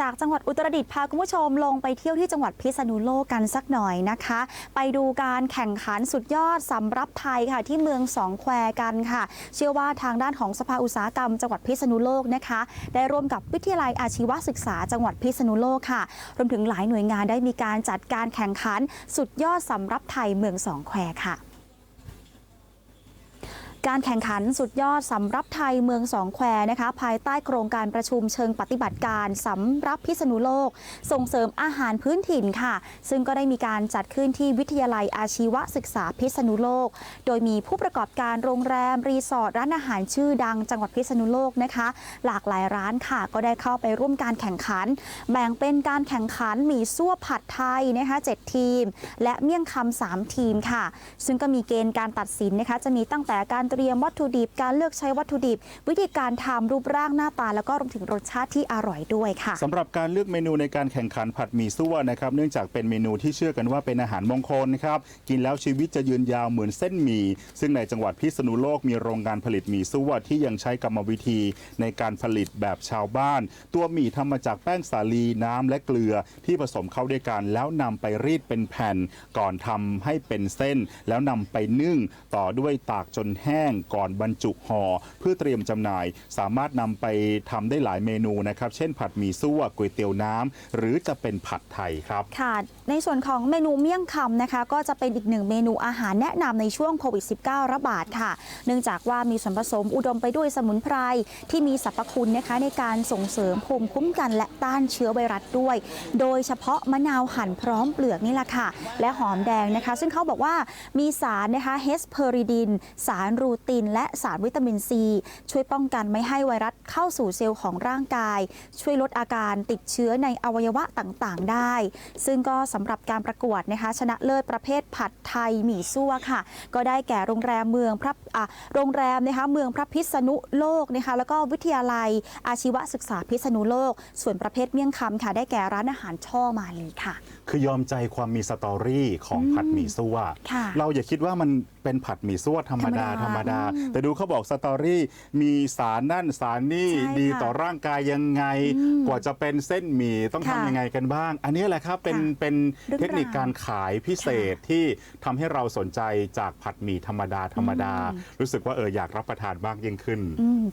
จากจังหวัดอุตรดิตถ์พาคุณผู้ชมลงไปเที่ยวที่จังหวัดพิษณุโลกกันสักหน่อยนะคะ ไปดูการแข่งขันสุดยอดสำรับไทยค่ะ ที่เมืองสองแควกันค่ะ เชื่อว่าทางด้านของสภาอุตสาหกรรม จังหวัดพิษณุโลกนะคะ ได้ร่วมกับวิทยาลัยอาชีวศึกษา จังหวัดพิษณุโลกค่ะ รวมถึงหลายหน่วยงานได้มีการจัดการแข่งขันสุดยอดสำรับไทยเมืองสองแควค่ะ การแข่งขันสุดยอดสำรับไทยเมืองสองแควนะคะ ภายใต้โครงการประชุมเชิงปฏิบัติการสำรับพิษณุโลก ส่งเสริมอาหารพื้นถิ่นค่ะ ซึ่งก็ได้มีการจัดขึ้นที่วิทยาลัยอาชีวศึกษาพิษณุโลก โดยมีผู้ประกอบการโรงแรม รีสอร์ทร้านอาหารชื่อดังจังหวัดพิษณุโลกนะคะ หลากหลายร้านค่ะ ก็ได้เข้าไปร่วมการแข่งขัน แบ่งเป็นการแข่งขันหมีซั่วผัดไทยนะคะ7ทีม และเมี่ยงคำสามทีมค่ะ ซึ่งก็มีเกณฑ์การตัดสินนะคะจะมีตั้งแต่การตรียมวัตถุดิบ การเลือกใช้วัตถุดิบ วิธีการทำรูปร่างหน้าตา แล้วก็รวมถึงรสชาติที่อร่อยด้วยค่ะสำหรับการเลือกเมนูในการแข่งขันผัดหมี่ซั่วนะครับเนื่องจากเป็นเมนูที่เชื่อกันว่าเป็นอาหารมงคลนะครับกินแล้วชีวิตจะยืนยาวเหมือนเส้นหมี่ซึ่งในจังหวัดพิษณุโลกมีโรงงานผลิตหมี่ซั่วที่ยังใช้กรรมวิธีในการผลิตแบบชาวบ้าน ตัวหมี่ทำมาจากแป้งสาลีน้ำและเกลือ ที่ผสมเข้าด้วยกันแล้วนำไปรีดเป็นแผ่น ก่อนทำให้เป็นเส้น แล้วนำไปนึ่งต่อด้วยตากจนแห้งงก่อนบรรจุห่อเพื่อเตรียมจำหน่าย สามารถนำไปทำได้หลายเมนูนะครับ เช่นผัดหมี่ซั่วก๋วยเตี๋ยวน้ำหรือจะเป็นผัดไทยครับค่ะในส่วนของเมนูเมี่ยงคำนะคะ ก็จะเป็นอีกหนึ่งเมนูอาหารแนะนำในช่วงโควิด -19 ระบาดค่ะ เนื่องจากว่ามีส่วนผสมอุดมไปด้วยสมุนไพรที่มีสรรพคุณนะคะในการส่งเสริมภูมิคุ้มกันและต้านเชื้อไวรัสด้วย โดยเฉพาะมะนาวหั่นพร้อมเปลือกนี่แหละค่ะ และหอมแดงนะคะ ซึ่งเขาบอกว่ามีสารนะคะเฮสเพอริดิน สารรูติน และสารวิตามินซี ช่วยป้องกันไม่ให้ไวรัสเข้าสู่เซลล์ของร่างกาย ช่วยลดอาการติดเชื้อในอวัยวะต่างๆ ได้ ซึ่งก็สำหรับการประกวดนะคะชนะเลิศประเภทผัดไทยหมี่ซั่วค่ะ ก็ได้แก่โรงแรมเมืองพระอะโรงแรมนะคะเมืองพระพิษณุโลกนะคะแล้วก็วิทยาลัยอาชีวศึกษาพิษณุโลก ส่วนประเภทเมี่ยงคำค่ะ ได้แก่ร้านอาหารช่อมาลีค่ะ คือยอมใจความมีสตอรี่ของผัดหมี่ซั่วค่ะเราอย่าคิดว่ามันเป็นผัดหมี่ซั่วธรรมดาธธรรรรมมดาดาอืมแต่ดูเขาบอกสตอรี่มีสารนั่นสารนี่ใช่ดีค่ะต่อร่างกายยังไง อืมกว่าจะเป็นเส้นหมี่ต้องค่ะทำยังไงกันบ้าง อันนี้แหละครับเป็นค่ะเป็นเรื่องเทคนิคราวการขายพิเศษที่ทำให้เราสนใจจากผัดหมี่ธรรมดาธรรมดา อืม รู้สึกว่าเอออยากรับประทานบ้างยิ่งขึ้น อืม